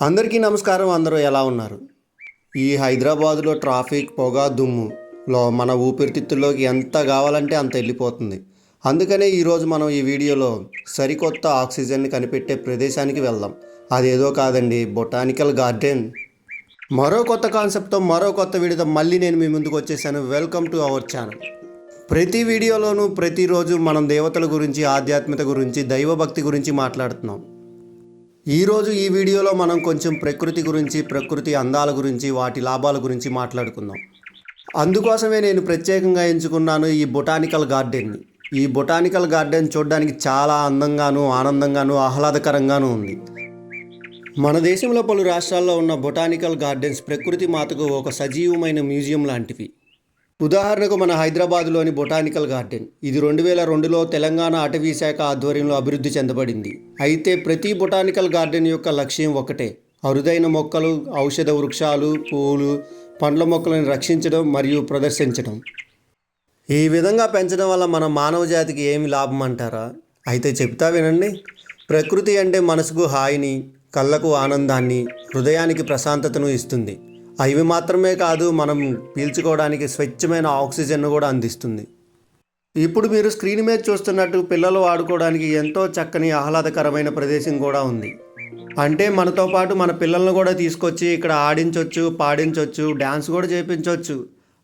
అందరికీ నమస్కారం. అందరూ ఎలా ఉన్నారు? ఈ హైదరాబాదులో ట్రాఫిక్ పొగ దుమ్ములో మన ఊపిరితిత్తుల్లోకి ఎంత కావాలంటే అంత వెళ్ళిపోతుంది. అందుకనే ఈరోజు మనం ఈ వీడియోలో సరికొత్త ఆక్సిజన్ని కనిపెట్టే ప్రదేశానికి వెళ్దాం. అదేదో కాదండి బొటానికల్ గార్డెన్. మరో కొత్త కాన్సెప్ట్తో మరో కొత్త వీడియోతో మళ్ళీ నేను మీ ముందుకు వచ్చేసాను. Welcome to our channel. ప్రతి వీడియోలోనూ ప్రతిరోజు మనం దేవతల గురించి ఆధ్యాత్మికత గురించి దైవభక్తి గురించి మాట్లాడుతున్నాం. ఈరోజు ఈ వీడియోలో మనం కొంచెం ప్రకృతి గురించి ప్రకృతి అందాల గురించి వాటి లాభాల గురించి మాట్లాడుకుందాం. అందుకోసమే నేను ప్రత్యేకంగా ఎంచుకున్నాను ఈ బొటానికల్ గార్డెన్ని. ఈ బొటానికల్ గార్డెన్ చూడడానికి చాలా అందంగాను ఆనందంగాను ఆహ్లాదకరంగాను ఉంది. మన దేశంలో పలు రాష్ట్రాల్లో ఉన్న బొటానికల్ గార్డెన్స్ ప్రకృతి మాతకు ఒక సజీవమైన మ్యూజియం లాంటివి. ఉదాహరణకు మన హైదరాబాద్లోని బొటానికల్ గార్డెన్. ఇది రెండు వేల రెండులో తెలంగాణ అటవీ శాఖ ఆధ్వర్యంలో అభివృద్ధి చెందబడింది. అయితే ప్రతి బొటానికల్ గార్డెన్ యొక్క లక్ష్యం ఒకటే. అరుదైన మొక్కలు ఔషధ వృక్షాలు పూలు పండ్ల మొక్కలను రక్షించడం మరియు ప్రదర్శించడం. ఈ విధంగా పెంచడం వల్ల మన మానవ జాతికి ఏమి లాభం అంటారా? అయితే చెప్తా వినండి. ప్రకృతి అంటే మనసుకు హాయిని కళ్ళకు ఆనందాన్ని హృదయానికి ప్రశాంతతను ఇస్తుంది. అవి మాత్రమే కాదు మనం పీల్చుకోవడానికి స్వచ్ఛమైన ఆక్సిజన్ను కూడా అందిస్తుంది. ఇప్పుడు మీరు స్క్రీన్ మీద చూస్తున్నట్టు పిల్లలు ఆడుకోవడానికి ఎంతో చక్కని ఆహ్లాదకరమైన ప్రదేశం కూడా ఉంది. అంటే మనతో పాటు మన పిల్లలను కూడా తీసుకొచ్చి ఇక్కడ ఆడించవచ్చు పాడించవచ్చు డ్యాన్స్ కూడా చేయించవచ్చు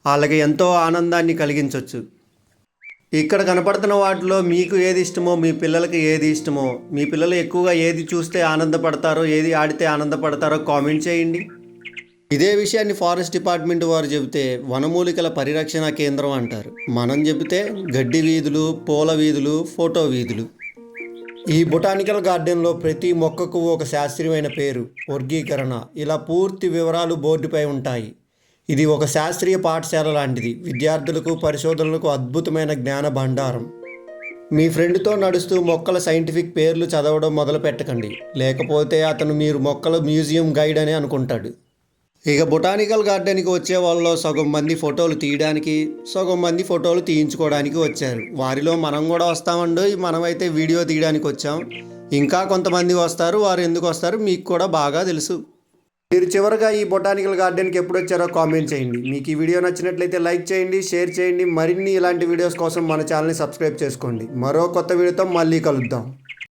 వాళ్ళకి ఎంతో ఆనందాన్ని కలిగించవచ్చు ఇక్కడ కనపడుతున్న వాటిలో మీకు ఏది ఇష్టమో మీ పిల్లలకి ఏది ఇష్టమో మీ పిల్లలు ఎక్కువగా ఏది చూస్తే ఆనందపడతారో ఏది ఆడితే ఆనందపడతారో కామెంట్ చేయండి. ఇదే విషయాన్ని ఫారెస్ట్ డిపార్ట్మెంట్ వారు చెబితే వనమూలికల పరిరక్షణ కేంద్రం అంటారు. మనం చెబితే గడ్డి వీధులు పూల వీధులు ఫోటో వీధులు. ఈ బొటానికల్ గార్డెన్లో ప్రతి మొక్కకు ఒక శాస్త్రీయమైన పేరు వర్గీకరణ. ఇలా పూర్తి వివరాలు బోర్డుపై ఉంటాయి. ఇది ఒక శాస్త్రీయ పాఠశాల లాంటిది. విద్యార్థులకు పరిశోధనలకు అద్భుతమైన జ్ఞాన భండారం. మీ ఫ్రెండ్తో నడుస్తూ మొక్కల సైంటిఫిక్ పేర్లు చదవడం మొదలు పెట్టకండి లేకపోతే అతను మీరు మొక్కల మ్యూజియం గైడ్ అని అనుకుంటాడు. ఇక బొటానికల్ గార్డెన్కి వచ్చే వాళ్ళలో సగం మంది ఫోటోలు తీయడానికి సగం మంది ఫోటోలు తీయించుకోవడానికి వచ్చారు. వారిలో మనం కూడా వస్తామండి. మనమైతే వీడియో తీయడానికి వచ్చాం. ఇంకా కొంతమంది వస్తారు. వారు ఎందుకు వస్తారు? మీకు కూడా బాగా తెలుసు. మీరు చివరిగా ఈ బొటానికల్ గార్డెన్కి ఎప్పుడు వచ్చారో కామెంట్ చేయండి. మీకు ఈ వీడియో నచ్చినట్లయితే లైక్ చేయండి షేర్ చేయండి. మరిన్ని ఇలాంటి వీడియోస్ కోసం మన ఛానల్ని సబ్స్క్రైబ్ చేసుకోండి. మరో కొత్త వీడియోతో మళ్ళీ కలుద్దాం.